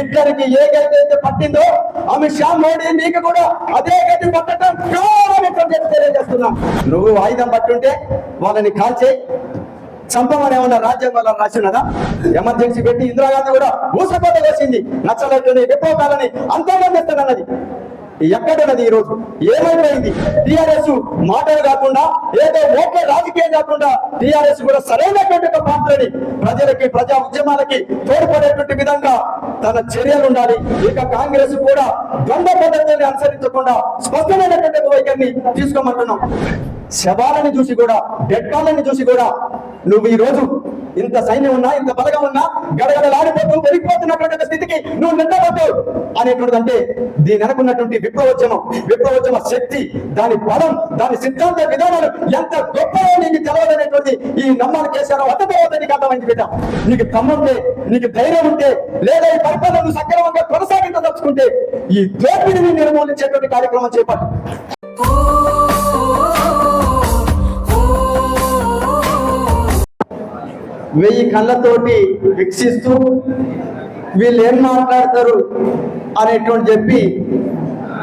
ఇద్దరికి ఏ గతి అయితే పట్టిందో అమిత్ షా మోడీ నీకు కూడా అదే గతి పట్టడం తెలియజేస్తున్నా. నువ్వు ఆయుధం పట్టుంటే వాళ్ళని కాల్చే చంపమని ఏమన్నా రాజ్యాంగంలో రాసినదా? ఎమర్జెన్సీ పెట్టి ఇందిరాగాంధీ కూడా ఊసపోత వేసింది. నచ్చలట్టుని విప్లవకాలని చేస్తానన్నది. ఎక్కడున్నది ఈ రోజు ఏమైపోయింది? టిఆర్ఎస్ మాటలు కాకుండా ఏదో ఓట్ల రాజకీయం కాకుండా టిఆర్ఎస్ కూడా సరైనటువంటి ఒక పాత్రని ప్రజలకి ప్రజా ఉద్యమాలకి తోడ్పడేటువంటి విధంగా తన చర్యలు ఉండాలి. ఇక కాంగ్రెస్ కూడా ద్వంద్వ పద్ధతిని అనుసరించకుండా స్పష్టమైనటువంటి ఒక వైఖరిని తీసుకోమంటున్నాం. శవాలని చూసి కూడా డెడ్ చూసి కూడా నువ్వు ఈ రోజు ఇంత సైన్యం ఉన్నా ఇంత బలగం ఉన్నా గడగడలాడిపోతూ వెళ్ళిపోతున్నటువంటి స్థితికి నువ్వు నిద్రపోతూ అనేటువంటిది అంటే దీని వెనకున్నటువంటి విప్లవోద్యమం విప్లవోద్యమ శక్తి దాని బలం దాని సిద్ధాంత విధానాలు ఎంత గొప్పగా నీకు తెలవదనేటువంటి ఈ నమ్మాలి చేశారో అర్థమవుతుంది నీకు అర్థమైంది బిడ్డ. నీకు తమ్ముంటే నీకు ధైర్యం ఉంటే లేదా ఈ పరిపాలనను సక్రమంగా కొనసాగించదలుచుకుంటే ఈ దోపిడిని నిర్మూలించేటువంటి కార్యక్రమం చేపట్టు. వెయ్యి కళ్ళతోటి వీక్షిస్తూ వీళ్ళు ఏం మాట్లాడతారు అనేటువంటి చెప్పి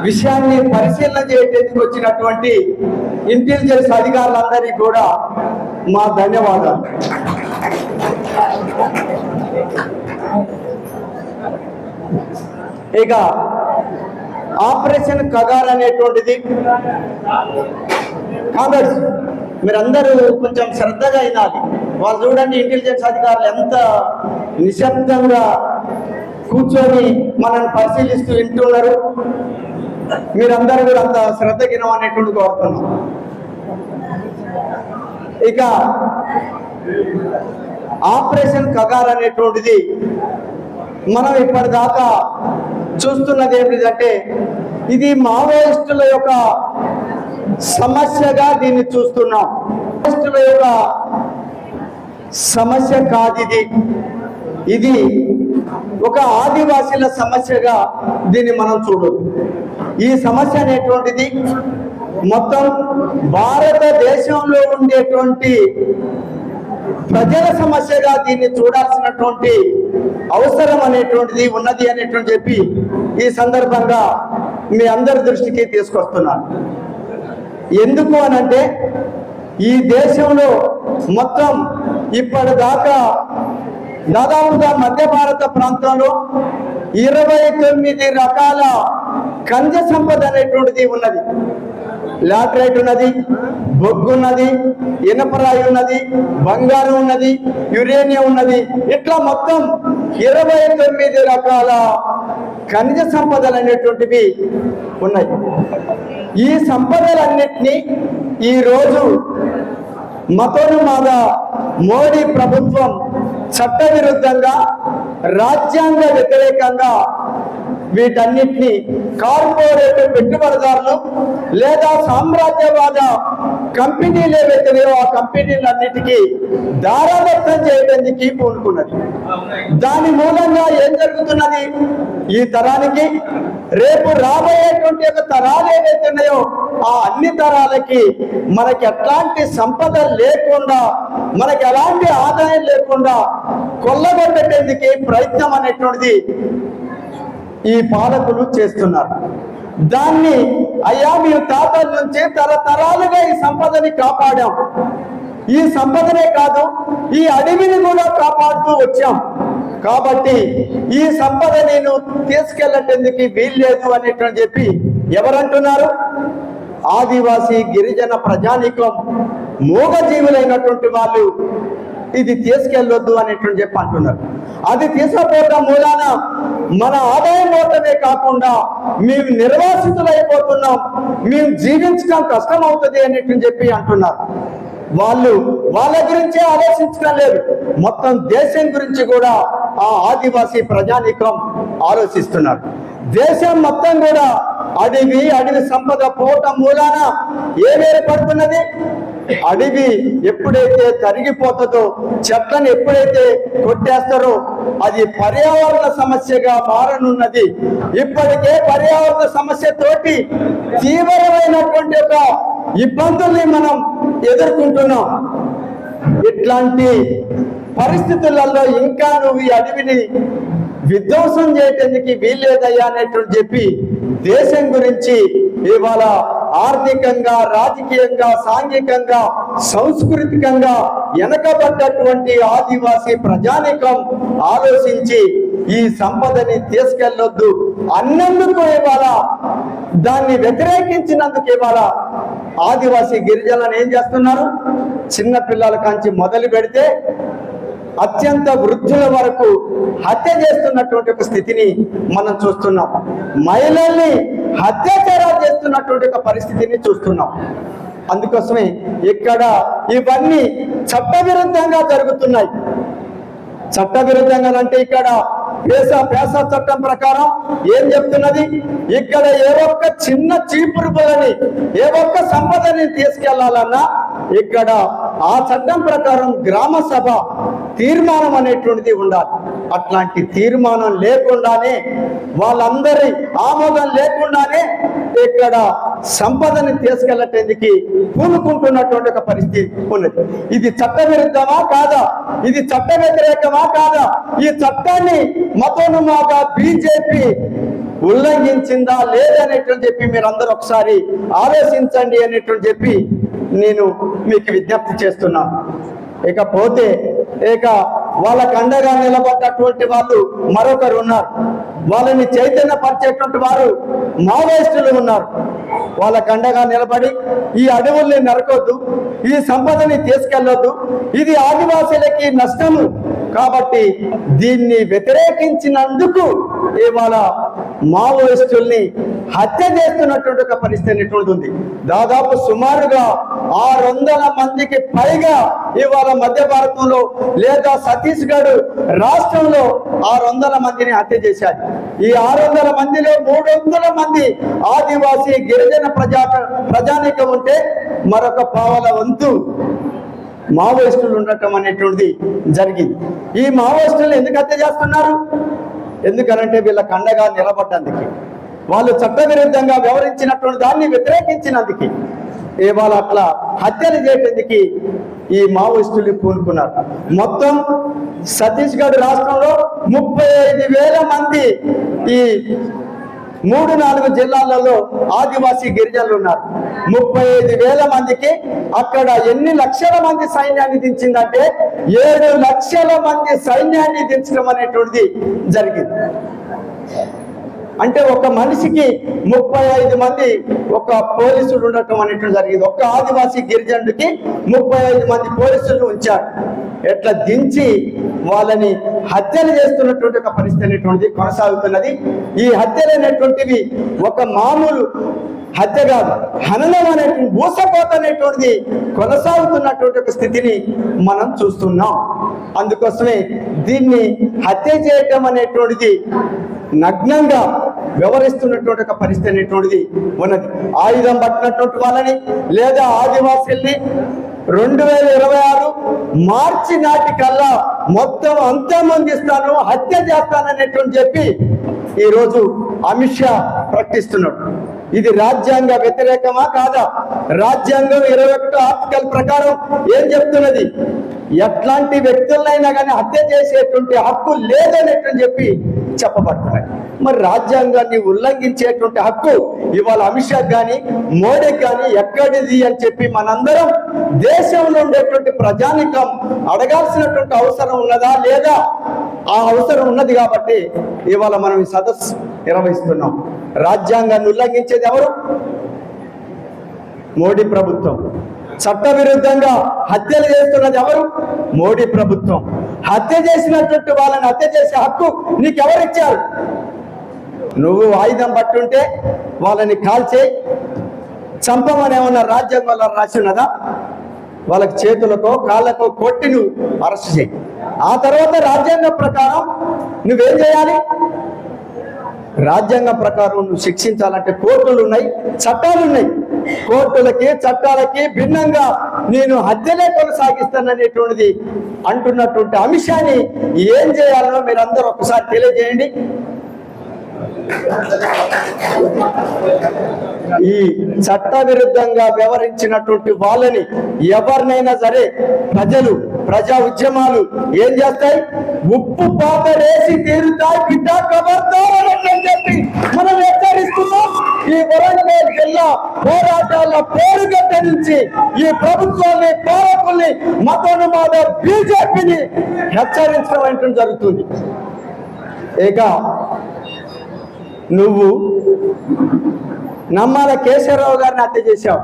విషయాన్ని పరిశీలన చేయడానికి వచ్చినటువంటి ఇంటెలిజెన్స్ అధికారులందరికీ కూడా మా ధన్యవాదాలు. ఇక ఆపరేషన్ కగార్ అనేటువంటిది కాంగ్రెస్ మీరందరూ కొంచెం శ్రద్ధగా అయినాలి వాళ్ళు చూడండి ఇంటెలిజెన్స్ అధికారులు ఎంత నిశ్శబ్దంగా కూర్చొని మనల్ని పరిశీలిస్తూ వింటున్నారు. మీరందరూ కూడా అంత శ్రద్ధగినం అనేటువంటి కోరుతున్నాం. ఇక ఆపరేషన్ కగార్ అనేటువంటిది మనం ఇప్పటిదాకా చూస్తున్నది ఏమిటంటే ఇది మావోయిస్టుల యొక్క సమస్యగా దీన్ని చూస్తున్నాం. మావోయిస్టుల యొక్క సమస్య కాదిది ఇది. ఇది ఒక ఆదివాసీల సమస్యగా దీన్ని మనం చూడదు ఈ సమస్య అనేటువంటిది మొత్తం భారతదేశంలో ఉండేటువంటి ప్రజల సమస్యగా దీన్ని చూడాల్సినటువంటి అవసరం అనేటువంటిది ఉన్నది అనేటువంటి చెప్పి ఈ సందర్భంగా మీ అందరి దృష్టికి తీసుకొస్తున్నాను. ఎందుకు అనంటే ఈ దేశంలో మొత్తం ఇప్పటిదాకా దాదాపుగా మధ్య భారత ప్రాంతంలో ఇరవై తొమ్మిది రకాల ఖనిజ సంపద అనేటువంటిది ఉన్నది. లాటరైట్ ఉన్నది బొగ్గు ఉన్నది ఇనపరాయి ఉన్నది బంగారం ఉన్నది యురేనియం ఉన్నది. ఇట్లా మొత్తం ఇరవై తొమ్మిది రకాల ఖనిజ సంపదలు అనేటువంటివి ఉన్నాయి. ఈ సంపదలన్నింటినీ ఈరోజు మతోన్మాద మోడీ ప్రభుత్వం చట్టవిరుద్ధంగా రాజ్యాంగ వ్యతిరేకంగా వీటన్నిటిని కార్పొరేట్ పెట్టుబడిదారులు లేదా సామ్రాజ్యవాద కంపెనీలు ఏవైతున్నాయో ఆ కంపెనీలన్నిటికీ దారాదత్తం చేయడానికి పూనుకున్నది దాని మూలంగా ఏం జరుగుతున్నది? ఈ తరానికి రేపు రాబోయేటువంటి ఒక తరాలు ఏవైతున్నాయో ఆ అన్ని తరాలకి మనకి ఎట్లాంటి సంపద లేకుండా మనకి ఎలాంటి ఆదాయం లేకుండా కొల్లగొట్టేందుకు ప్రయత్నం అనేటువంటిది ఈ పాలకులు చేస్తున్నారు. దాన్ని అయ్యా మీ తాతల నుంచి తరతరాలుగా ఈ సంపదని కాపాడాం. ఈ సంపదనే కాదు ఈ అడవిని కూడా కాపాడుతూ వచ్చాం. కాబట్టి ఈ సంపద నేను తీసుకెళ్ళటందుకు వీల్లేదు అనేటువంటి చెప్పి ఎవరంటున్నారు? ఆదివాసీ గిరిజన ప్రజానీకం మూగజీవులైనటువంటి వాళ్ళు. ఇది తీసుకెళ్ళొద్దు అనేటువంటి చెప్పి అంటున్నారు. అది తీసుకపోవడం మూలాన మన ఆదాయం పోవటమే కాకుండా మేము నిర్వాసితులైపోతున్నాం మేము జీవించడం కష్టం అవుతుంది అనేటువంటి చెప్పి అంటున్నారు. వాళ్ళు వాళ్ళ గురించే ఆలోచించడం లేదు. మొత్తం దేశం గురించి కూడా ఆ ఆదివాసీ ప్రజానీకం ఆలోచిస్తున్నారు. దేశం మొత్తం కూడా అడవి అడవి సంపద పోవటం మూలాన ఏం అడవి ఎప్పుడైతే తరిగిపోతుందో చెట్లను ఎప్పుడైతే కొట్టేస్తారో అది పర్యావరణ సమస్యగా మారనున్నది. ఇప్పటికే పర్యావరణ సమస్య తోటి తీవ్రమైనటువంటి ఒక ఇబ్బందుల్ని మనం ఎదుర్కొంటున్నాం. ఇట్లాంటి పరిస్థితులలో ఇంకా నువ్వు ఈ అడవిని విధ్వంసం చేయటానికి వీల్లేదయ్యా అనేటువంటి చెప్పి దేశం గురించి ఇవాళ ఆర్థికంగా రాజకీయంగా సాంఘికంగా సాంస్కృతికంగా వెనకబడ్డటువంటి ఆదివాసీ ప్రజానికం ఆలోచించి ఈ సంపదని తీసుకెళ్ళొద్దు. అన్నందుకు ఇవాళ దాన్ని వ్యతిరేకించినందుకు ఇవాళ ఆదివాసీ గిరిజనులను ఏం చేస్తున్నారు? చిన్న పిల్లల కాంచి మొదలు పెడితే అత్యంత వృద్ధుల వరకు హత్య చేస్తున్నటువంటి ఒక స్థితిని మనం చూస్తున్నాం. మహిళల్ని అత్యాచారాలు చేస్తున్నటువంటి ఒక పరిస్థితిని చూస్తున్నాం. అందుకోసమే ఇక్కడ ఇవన్నీ చట్టవిరుద్ధంగా జరుగుతున్నాయి. చట్టవిరుద్ధంగా అంటే ఇక్కడ పేస పేస చట్టం ప్రకారం ఏం చెప్తున్నది? ఇక్కడ ఏ ఒక్క చిన్న చీపురుపులని ఏ ఒక్క సంపదని తీసుకెళ్ళాలన్నా ఇక్కడ ఆ చట్టం ప్రకారం గ్రామ సభ తీర్మానం అనేటువంటిది ఉండాలి. అట్లాంటి తీర్మానం లేకుండానే వాళ్ళందరి ఆమోదం లేకుండానే ఇక్కడ సంపదని తీసుకెళ్ళటానికి పూనుకుంటున్నటువంటి ఒక పరిస్థితి ఉన్నది. ఇది చట్ట విరుద్ధమా కాదా? ఇది చట్ట వ్యతిరేకమా కాదా? ఈ చట్టాన్ని మతోన్మాద బీజేపీ ఉల్లంఘించిందా లేదనేటువంటి చెప్పి మీరందరూ ఒకసారి ఆలోచించండి అనేటువంటి చెప్పి నేను మీకు విజ్ఞప్తి చేస్తున్నాను ఇకపోతే ఇక వాళ్ళకు అండగా నిలబడ్డటువంటి వాళ్ళు మరొకరు ఉన్నారు. వాళ్ళని చైతన్య పరిచేటువంటి వారు మావోయిస్టులు ఉన్నారు. వాళ్ళకు అండగా నిలబడి ఈ అడవుల్ని నరకొద్దు ఈ సంపదని తీసుకెళ్ళొద్దు. ఇది ఆదివాసీలకి నష్టము. కాబట్టి దీన్ని వ్యతిరేకించినందుకు ఇవాళ మావోయిస్టుల్ని హత్య చేస్తున్నటువంటి ఒక పరిస్థితి అనేటువంటి ఉంది. దాదాపు సుమారుగా ఆరు వందల మందికి పైగా ఇవాళ మధ్య భారతంలో లేదా ఛత్తీస్గఢ్ రాష్ట్రంలో ఆరు వందల మందిని హత్య చేశారు. ఈ ఆరు వందల మందిలో మూడు వందల మంది ఆదివాసీ గిరిజన ప్రజా ప్రజానికం ఉంటే మరొక పావల వంతు మావోయిస్టులు ఉండటం అనేటువంటిది జరిగింది. ఈ మావోయిస్టులు ఎందుకు హత్య చేస్తున్నారు? ఎందుకనంటే వీళ్ళ కండగా నిలబడ్డందుకు. వాళ్ళు చట్టవిరుద్ధంగా వ్యవహరించినటువంటి దాన్ని వ్యతిరేకించినందుకు ఇవాళ అట్లా హత్యలు చేయటందుకు ఈ మావోయిస్టులు పూనుకున్నారు. మొత్తం ఛత్తీస్గఢ్ రాష్ట్రంలో ముప్పై ఐదు వేల మంది ఈ మూడు నాలుగు జిల్లాలలో ఆదివాసీ గిరిజనులు ఉన్నారు. ముప్పై ఐదు వేల మందికి అక్కడ ఎన్ని లక్షల మంది సైన్యాన్ని దించిందంటే ఏడు లక్షల మంది సైన్యాన్ని దించడం అనేటువంటిది జరిగింది. అంటే ఒక మనిషికి ముప్పై ఐదు మంది ఒక పోలీసులు ఉండటం అనేటువంటి జరిగింది. ఒక ఆదివాసీ గిరిజనుడికి ముప్పై ఐదు మంది పోలీసులు ఉంచారు. ఎట్లా దించి వాళ్ళని హత్యలు చేస్తున్నటువంటి ఒక పరిస్థితి అనేటువంటిది కొనసాగుతున్నది. ఈ హత్యలు అనేటువంటివి ఒక మామూలు హత్య కాదు హననం అనేటువంటి మూసపోత అనేటువంటిది కొనసాగుతున్నటువంటి ఒక స్థితిని మనం చూస్తున్నాం. అందుకోసమే దీన్ని హత్య చేయటం అనేటువంటిది నగ్నంగా వ్యవహరిస్తున్నటువంటి ఒక పరిస్థితి అనేటువంటిది ఉన్నది. ఆయుధం పట్టినటువంటి వాళ్ళని లేదా ఆదివాసీల్ని రెండు వేల ఇరవై ఆరు మార్చి నాటికల్లా మొత్తం అంతమందిస్తాను హత్య చేస్తాననేటువంటి చెప్పి ఈరోజు అమిత్ షా ప్రకటిస్తున్నాడు. ఇది రాజ్యాంగ వ్యతిరేకమా కాదా? రాజ్యాంగం ఇరవై ఒకటో ఆర్టికల్ ప్రకారం ఏం చెప్తున్నది? ఎట్లాంటి వ్యక్తులైనా కానీ హత్య చేసేటువంటి హక్కు లేదనేటువంటి చెప్పి చెప్పబడుతున్నాయి. మరి రాజ్యాంగాన్ని ఉల్లంఘించేటువంటి హక్కు ఇవాళ అమిత్ షా కానీ మోడీకి కానీ ఎక్కడిది అని చెప్పి మనందరం దేశంలో ఉండేటువంటి ప్రజానికం అడగాల్సినటువంటి అవసరం ఉన్నదా లేదా? ఆ అవసరం ఉన్నది కాబట్టి ఇవాళ మనం ఈ సదస్సు నిర్వహిస్తున్నాం. రాజ్యాంగాన్ని ఉల్లంఘించేది ఎవరు? మోడీ ప్రభుత్వం. చట్టవిరుద్ధంగా హత్యలు చేస్తున్నది ఎవరు? మోడీ ప్రభుత్వం. హత్య చేసినటువంటి వాళ్ళని హత్య చేసే హక్కు నీకెవరిచ్చారు? నువ్వు ఆయుధం పట్టుంటే వాళ్ళని కాల్చే చంపమని ఏమన్నా రాజ్యాంగంలో రాసి ఉన్నదా వాళ్ళకి చేతులతో కాళ్ళతో కొట్టి నువ్వు అరెస్ట్ చేయి. ఆ తర్వాత రాజ్యాంగం ప్రకారం నువ్వేం చేయాలి? రాజ్యాంగం ప్రకారం నువ్వు శిక్షించాలంటే కోర్టులు ఉన్నాయి చట్టాలు ఉన్నాయి కోర్టులకి చట్టాలకి భిన్నంగా నేను హత్యలే కొనసాగిస్తాననేటువంటిది అంటున్నటువంటి అంశాన్ని ఏం చేయాలనో మీరందరూ ఒకసారి తెలియజేయండి. ఈ చట్ట విరుద్ధంగా వ్యవహరించినటువంటి వాళ్ళని ఎవరినైనా సరే ప్రజలు ప్రజా ఉద్యమాలు ఏం చేస్తాయి? ఉప్పు పాత వేసి తీరుతాయి బిడ్డ కబర్తారని చెప్పి వరంగల్ జిల్లా పోరాటాల పేరుగడ్డ నుంచి ఈ ప్రభుత్వాన్ని పాలకుల్ని మతోన్మాద బీజేపీని హెచ్చరించడం అంటే జరుగుతుంది. ఇక నువ్వు నమ్మాల కేశవరావు గారిని హత్య చేశావు.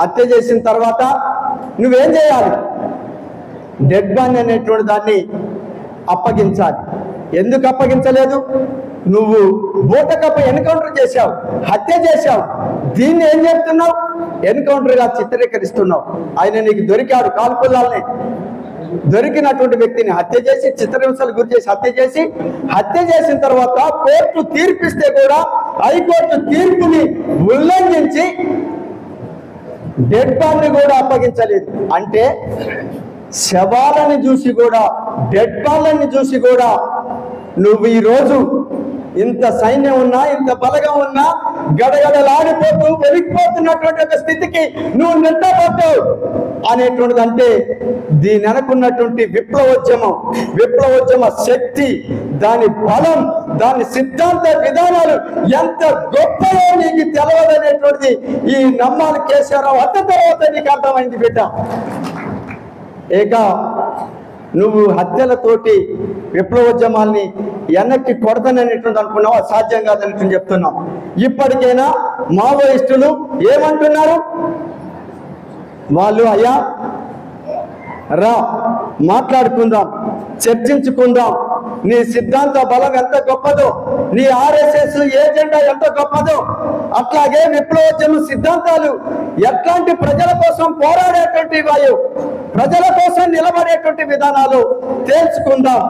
హత్య చేసిన తర్వాత నువ్వేం చేయాలి? డెడ్ బాడీ అనేటువంటి దాన్ని అప్పగించాలి. ఎందుకు అప్పగించలేదు? నువ్వు బూటకప్ప ఎన్కౌంటర్ చేశావు హత్య చేశావు. దీన్ని ఏం చెప్తున్నావు? ఎన్కౌంటర్గా చిత్రీకరిస్తున్నావు. ఆయన నీకు దొరికాడు కాల్పుల్లాల్ని. దొరికినటువంటి వ్యక్తిని హత్య చేసి చిత్రహింసలు గురి చేసి హత్య చేసి హత్య చేసిన తర్వాత కోర్టు తీర్పిస్తే కూడా హైకోర్టు తీర్పుని ఉల్లంఘించి డెడ్ బాడీని కూడా అప్పగించలేదు. అంటే శవాలని చూసి కూడా డెడ్ బాడీని చూసి కూడా నువ్వు ఈరోజు ఇంత సైన్యం ఉన్నా ఇంత బలగం ఉన్నా గడగడలాడిపోతూ వెలిగిపోతున్నటువంటి ఒక స్థితికి నువ్వు నిట్టబడ్డావు అనేటువంటిది అంటే దీని అనుకున్నటువంటి విప్లవోద్యమం. విప్లవోద్యమ శక్తి దాని బలం దాని సిద్ధాంత విధానాలు ఎంత గొప్పయో నీకు తెలవదనేటువంటిది ఈ నమ్మాలి కేసీఆర్ అంత తర్వాత నీకు అర్థమైంది బిడ్డ. ఇక నువ్వు హత్యలతోటి విప్లవోద్యమాల్ని వెనక్కి కొడతాననేటువంటి అనుకున్నావు? సాధ్యం కాదనేటువంటి చెప్తున్నాం ఇప్పటికైనా మావోయిస్టులు ఏమంటున్నారు? వాళ్ళు అయ్యా రా మాట్లాడుకుందాం చర్చించుకుందాం. నీ సిద్ధాంత బలం ఎంత గొప్పదో నీ ఆర్ఎస్ఎస్ ఏజెండా ఎంత గొప్పదో. అట్లాగే విప్లవోద్యమ సిద్ధాంతాలు ఎట్లాంటి ప్రజల కోసం పోరాడేటువంటి వాయు ప్రజల కోసం నిలబడేటువంటి విధానాలు తేల్చుకుందాం.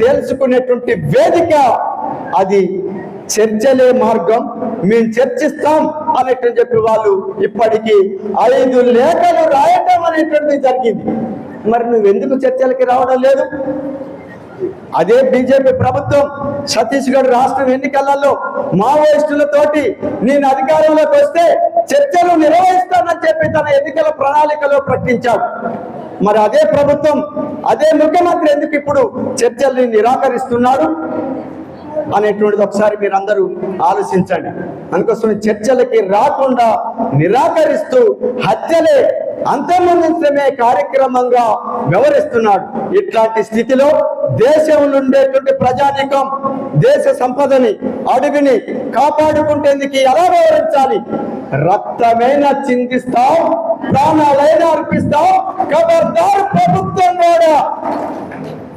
తేల్చుకునేటువంటి వేదిక అది చర్చలే మార్గం. మేము చర్చిస్తాం అనేటువంటి చెప్పి వాళ్ళు ఇప్పటికీ ఐదు లేఖలు రాయటం అనేటువంటిది జరిగింది. మరి నువ్వు ఎందుకు చర్చలకి రావడం లేదు? అదే బీజేపీ ప్రభుత్వం ఛత్తీస్గఢ్ రాష్ట్రం ఎన్నికలలో మావోయిస్టులతోటి నేను అధికారంలోకి వస్తే చర్చలు నిర్వహిస్తానని చెప్పి తన ఎన్నికల ప్రణాళికలో ప్రకటించాడు. మరి అదే ప్రభుత్వం అదే ముఖ్యమంత్రి ఎందుకు ఇప్పుడు చర్చల్ని నిరాకరిస్తున్నాడు అనేటువంటిది ఒకసారి మీరు అందరూ ఆలోచించండి. అందుకోసం చర్చలకి రాకుండా నిరాకరిస్తూ హత్యలే అంతమందించడమే కార్యక్రమంగా వ్యవహరిస్తున్నాడు. ఇట్లాంటి స్థితిలో దేశంలో ఉండేటువంటి ప్రజానీకం దేశ సంపదని అడవిని కాపాడుకుంటేందుకు ఎలా వ్యవహరించాలి? రక్తమైన చిందిస్తాం ప్రాణాలైనా అర్పిస్తాం ఖబర్దార్ ప్రభుత్వం కూడా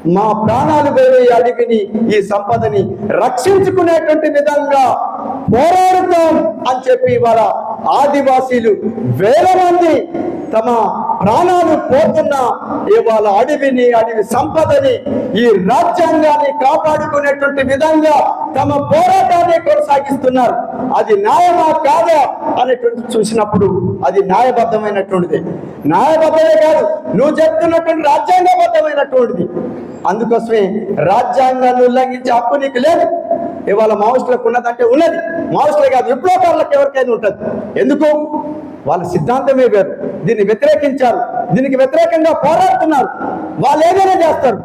మా ప్రాణాలు వేరే అడిగిని ఈ సంపదని రక్షించుకునేటువంటి విధంగా పోరాడుతాం అని చెప్పి ఇవాళ ఆదివాసీలు వేల మంది తమ ప్రాణాలు పోతున్న ఇవాళ అడవిని అడవి సంపదని ఈ రాజ్యాంగాన్ని కాపాడుకునేటువంటి విధంగా తమ పోరాటాన్ని కొనసాగిస్తున్నారు. అది న్యాయమా కాదా అనేటువంటి చూసినప్పుడు అది న్యాయబద్ధమైనటువంటిది. న్యాయబద్ధమే కాదు నువ్వు చెప్తున్నటువంటి రాజ్యాంగబద్ధమైనటువంటిది. అందుకోసమే రాజ్యాంగాన్ని ఉల్లంఘించే హక్కు నీకు లేదు. ఇవాళ మావోస్టులకు ఉన్నదంటే ఉన్నది. మావోస్టులే కాదు విప్లవకారులకు ఎవరికైనా ఉంటుంది. ఎందుకు? వాళ్ళ సిద్ధాంతమే వేరు. దీన్ని వ్యతిరేకించారు. దీనికి వ్యతిరేకంగా పోరాడుతున్నారు. వాళ్ళు ఏదైనా చేస్తారు.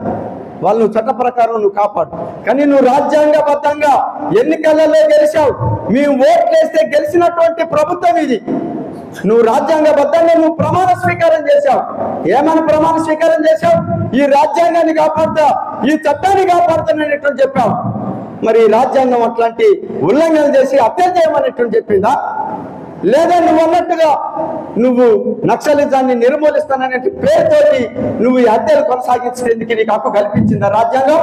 వాళ్ళు చట్ట ప్రకారం నువ్వు కాపాడు. కానీ నువ్వు రాజ్యాంగబద్ధంగా ఎన్నికలలో గెలిచావు. మేము ఓట్లేస్తే గెలిచినటువంటి ప్రభుత్వం ఇది. నువ్వు రాజ్యాంగబద్ధంగా నువ్వు ప్రమాణ స్వీకారం చేశావు. ఏమని ప్రమాణ స్వీకారం చేశావు? ఈ రాజ్యాంగాన్ని కాపాడుతా ఈ చట్టాన్ని కాపాడుతాననేటువంటి చెప్పావు. మరి ఈ రాజ్యాంగం అట్లాంటి ఉల్లంఘన చేసి హత్య చెప్పిందా? లేదా నువ్వు అన్నట్టుగా నువ్వు నక్సలిజాన్ని నిర్మూలిస్తాననే పేరుతోటి నువ్వు ఈ హత్యలు కొనసాగించేందుకు నీకు హక్కు కల్పించిందా రాజ్యాంగం?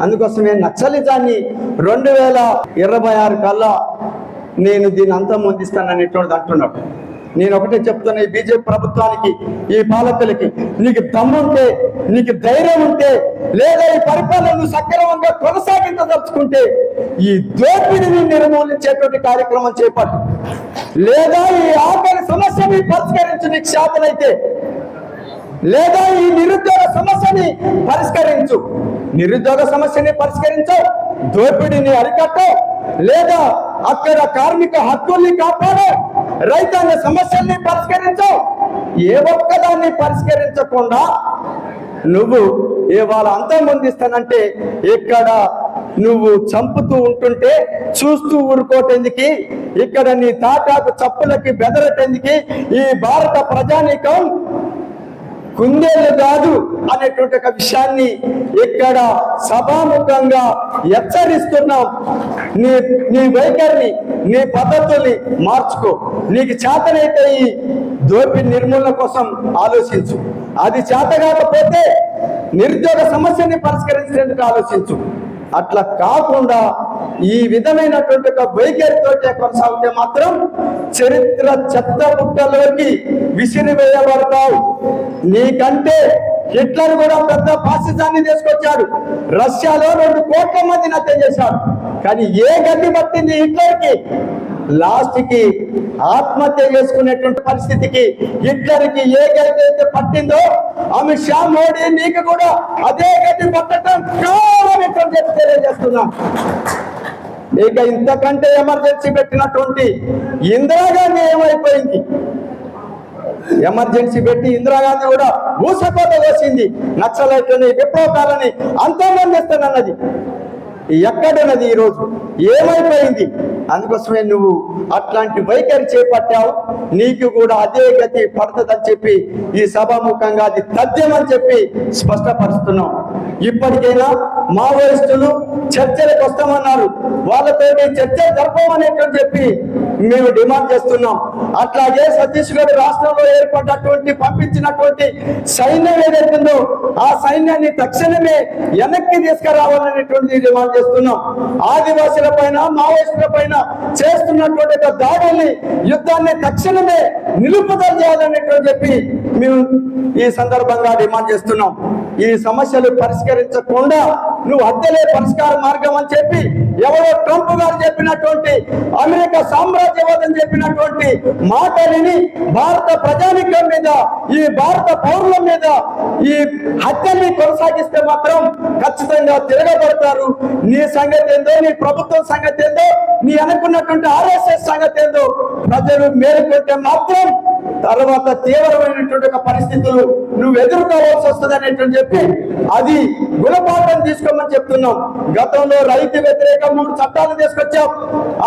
అందుకోసమే నక్సలిజాన్ని రెండు వేల ఇరవై ఆరు కల్లా నేను దీన్ని అంతమొందిస్తాననేటువంటిది అంటున్నాడు. నేను ఒకటే చెప్తున్నా ఈ బీజేపీ ప్రభుత్వానికి ఈ పాలకులకి నీకు దమ్ముంటే నీకు ధైర్యం ఉంటే లేదా ఈ పరిపాలనను సక్రమంగా కొనసాగించదలుచుకుంటే ఈ దోపిడిని నిర్మూలించేటువంటి కార్యక్రమం చేపట్టు. లేదా ఈ ఆకలి సమస్యని పరిష్కరించు నీకు శాతనైతే లేదా ఈ నిరుద్యోగ సమస్యని పరిష్కరించు. నిరుద్యోగ సమస్యని పరిష్కరించు దోపిడీని అరికట్టో లేదా అక్కడ కార్మిక హక్కుల్ని కాపాడో రైతాంగ సమస్యల్ని పరిష్కరించు. ఏ ఒక్కదాన్ని పరిష్కరించకుండా నువ్వు ఇవాళ అంతం పొందిస్తానంటే ఇక్కడ నువ్వు చంపుతూ ఉంటుంటే చూస్తూ ఊరుకోటెందుకి? ఇక్కడ నీ తాటాకు చప్పులకి బెదరటెందుకి? ఈ భారత ప్రజానీకం కుందేలు కాదు అనేటువంటి ఒక విషయాన్ని ఇక్కడ సభాముఖంగా హెచ్చరిస్తున్నాం. నీ నీ వైఖరిని నీ పద్ధతుల్ని మార్చుకో. నీకు చేతనైతే ఈ దోపి నిర్మూలన కోసం ఆలోచించు. అది చేత కాకపోతే నిరుద్యోగ సమస్యని పరిష్కరించేందుకు ఆలోచించు. అట్లా కాకుండా ఈ విధమైనటువంటి ఒక వైఖరితోటే కొనసాగితే మాత్రం చరిత్ర చెత్త బుట్టలోకి విసిరివేయబడతావు. నీకంటే హిట్లర్ కూడా పెద్ద ఫాసిజాన్ని తీసుకొచ్చాడు. రష్యాలో రెండు కోట్ల మందిని హత్య చేశాడు కానీ ఏ గడ్డి పట్టింది హిట్లర్కి? లాస్ట్కి ఆత్మహత్య చేసుకునేటువంటి పరిస్థితికి హిట్లర్కి ఏ గడ్డి అయితే పట్టిందో అమిత్ షా మోడీ నీకు కూడా అదే గడ్డి పట్టడం కావాలని చెప్పి తెలియజేస్తున్నా. ఇక ఇంతకంటే ఎమర్జెన్సీ పెట్టినటువంటి ఇందిరాగాంధీ ఏమైపోయింది? ఎమర్జెన్సీ పెట్టి ఇందిరాగాంధీ కూడా ఊసకోత వేసింది. నక్సలైట్లని విప్లవకాలని అంతమందిస్తానన్నది ఎక్కడున్నది ఈరోజు ఏమైపోయింది? అందుకోసమే నువ్వు అట్లాంటి వైఖరి చేపట్టావు. నీకు కూడా అదే గతి పడుతుందని చెప్పి ఈ సభాముఖంగా అది తథ్యమని చెప్పి స్పష్టపరుస్తున్నావు. ఇప్పటికైనా మావోయిస్టులు చర్చలకు వస్తామన్నారు. వాళ్ళతో చర్చ జరపమనేటువంటి చెప్పి మేము డిమాండ్ చేస్తున్నాం. అట్లాగే సతీష్ గారు రాష్ట్రంలో ఏర్పడ్డటువంటి పంపించినటువంటి సైన్యం ఏదైతుందో ఆ సైన్యాన్ని తక్షణమే వెనక్కి తీసుకురావాలనేటువంటి డిమాండ్ చేస్తున్నాం. ఆదివాసుల పైన మావోయిస్టుల పైన చేస్తున్నటువంటి ఒక దాడుల్ని యుద్ధాన్ని తక్షణమే నిలుపుదల చేయాలనేటువంటి చెప్పి మేము ఈ సందర్భంగా డిమాండ్ చేస్తున్నాం. ఈ సమస్యలు పరిష్కరించకుండా నువ్వు హత్యలే పరిష్కార మార్గం అని చెప్పి ఎవరో ట్రంప్ గారు చెప్పినటువంటి అమెరికా సామ్రాజ్యవాదం చెప్పినటువంటి మాటలిని భారత ప్రజానికం మీద ఈ భారత పౌరుల మీద ఈ హత్యల్ని కొనసాగిస్తే మాత్రం ఖచ్చితంగా తిరగబడతారు. నీ సంగతి ఏందో నీ ప్రభుత్వం సంగతి ఏందో నీ అనుకున్నటువంటి ఆర్ఎస్ఎస్ సంగతి ఏందో ప్రజలు మేలుకుంటే మాత్రం తర్వాత తీవ్రమైనటువంటి పరిస్థితులు నువ్వు ఎదుర్కోవాల్సి వస్తుంది అనేటువంటి చెప్పి అది గుణపాఠం తీసుకోమని చెప్తున్నాం. గతంలో రైతు వ్యతిరేక మూడు చట్టాలు తీసుకొచ్చాం.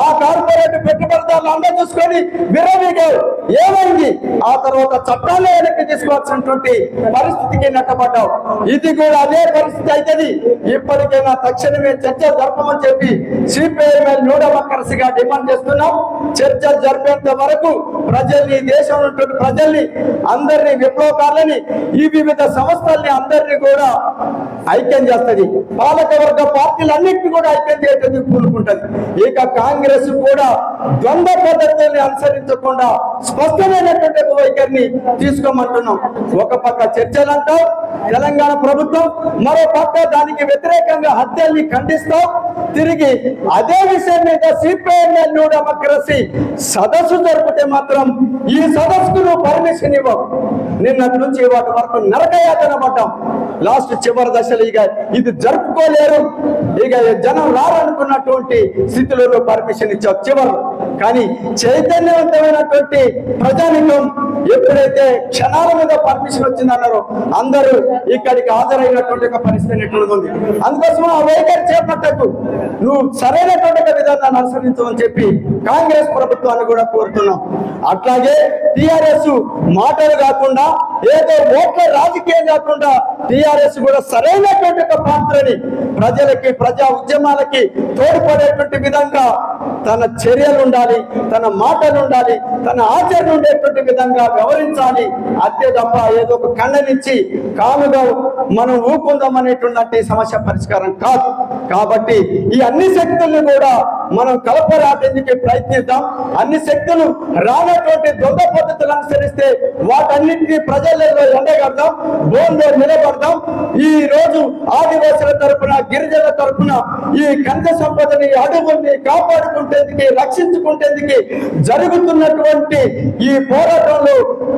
ఆ కార్పొరేట్ పెట్టుబడిదారులు అందరూ చూసుకొని విరవీగారు ఏమైంది? ఆ తర్వాత చట్టాలు వెనక్కి తీసుకోవాల్సినటువంటి పరిస్థితికి నెట్టబడ్డావు ఇది కూడా అదే పరిస్థితి అవుతుంది ఇప్పటికైనా తక్షణమే చర్చ జరపమని చెప్పి సిపిఐఎంఎల్ న్యూడమోక్రసీగా డిమాండ్ చేస్తున్నాం. చర్చ జరిపేంత వరకు ప్రజల్ని దేశంలో ఉన్నటువంటి ప్రజల్ని అందరినీ విప్లవకారులని ఈ వివిధ సంస్థల్ని అందరినీ కూడా ఐక్యం చేస్తుంది. పాలకవర్గ పార్టీలన్నింటినీ కూడా ఐక్యం చేయడానికి కూలుకుంటుంది. ఇక కాంగ్రెస్ కూడా ద్వంద్వ పద్ధతుల్ని అనుసరించకుండా స్పష్టమైనటువంటి వైఖరిని తీసుకోమంటున్నాం. ఒక పక్క చర్చలు అంటాం తెలంగాణ ప్రభుత్వం మరో పక్క దానికి వ్యతిరేకంగా హత్యల్ని ఖండిస్తాం. తిరిగి అదే విషయం మీద సిపిఐఎంఎల్ న్యూ డెమోక్రసీ సదస్సు జరిపితే మాత్రం ఈ సదస్సుకు నువ్వు పర్మిషన్ ఇవ్వవు నిన్నటి నుంచి వాటి వరకు నరకయాతన పడ్డాం. లాస్ట్ చివరి దశలు ఇక ఇది జరుపుకోలేరు. ఇక జనం రారనుకున్నటువంటి స్థితిలో పర్మిషన్ ఇచ్చావు చివరి కానీ చైతన్యవంతమైనటువంటి ప్రజానికం ఎప్పుడైతే క్షణాల మీద పర్మిషన్ వచ్చిందన్నారో అందరూ ఇక్కడికి హాజరైనటువంటి ఒక పరిస్థితి ఎట్లుంది? అందుకోసం ఆ వైఖరి చేపట్టకు. నువ్వు సరైనటువంటి ఒక విధానాన్ని అనుసరించమని చెప్పి కాంగ్రెస్ ప్రభుత్వాన్ని కూడా కోరుతున్నాం. అట్లాగే టిఆర్ఎస్ మాటలు కాకుండా ఏదో ఓట్ల రాజకీయం కాకుండా టిఆర్ఎస్ కూడా సరైనటువంటి ఒక పాత్రని ప్రజలకి ప్రజా ఉద్యమాలకి తోడ్పడేటువంటి విధంగా తన చర్యలు ఉండాలి తన మాటలు ఉండాలి తన ఆచరణ ఉండేటువంటి విధంగా వ్యవహరించాలి. అంతే తప్ప ఏదో ఒక కండనిచ్చి కానుగా మనం ఊకుందాం అనేటువంటి సమస్య పరిష్కారం కాదు. కాబట్టి ఈ అన్ని శక్తుల్ని కూడా మనం కలపరాటేందుకు ప్రయత్నిద్దాం. అన్ని శక్తులు రానటువంటి దొంగ పద్ధతులు అనుసరిస్తే వాటన్నింటినీ ప్రజలలో ఎండగడదాం బోన్లో నిలబడదాం. ఈ రోజు ఆదివాసుల తరపున గిరిజనుల తరపున ఈ కంద సంపదని అడుగుని కాపాడుకుంటేందుకు రక్షించుకుంటేందుకు జరుగుతున్నటువంటి ఈ పోరాటంలో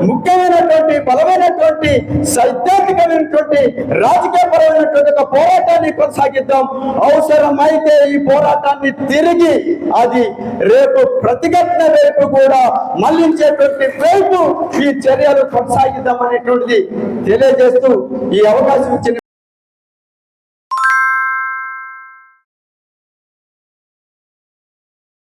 ముఖ్యమైనటువంటి బలమైనటువంటి సైద్ధాంతికమైనటువంటి రాజకీయపరమైనటువంటి ఒక పోరాటాన్ని కొనసాగిద్దాం. అవసరమైతే ఈ పోరాటాన్ని తిరిగి అది రేపు ప్రతిఘటన రేపు కూడా మళ్ళించేటువంటి వైపు ఈ చర్యలు కొనసాగిద్దాం అనేటువంటిది తెలియజేస్తూ ఈ అవకాశం ఇచ్చిన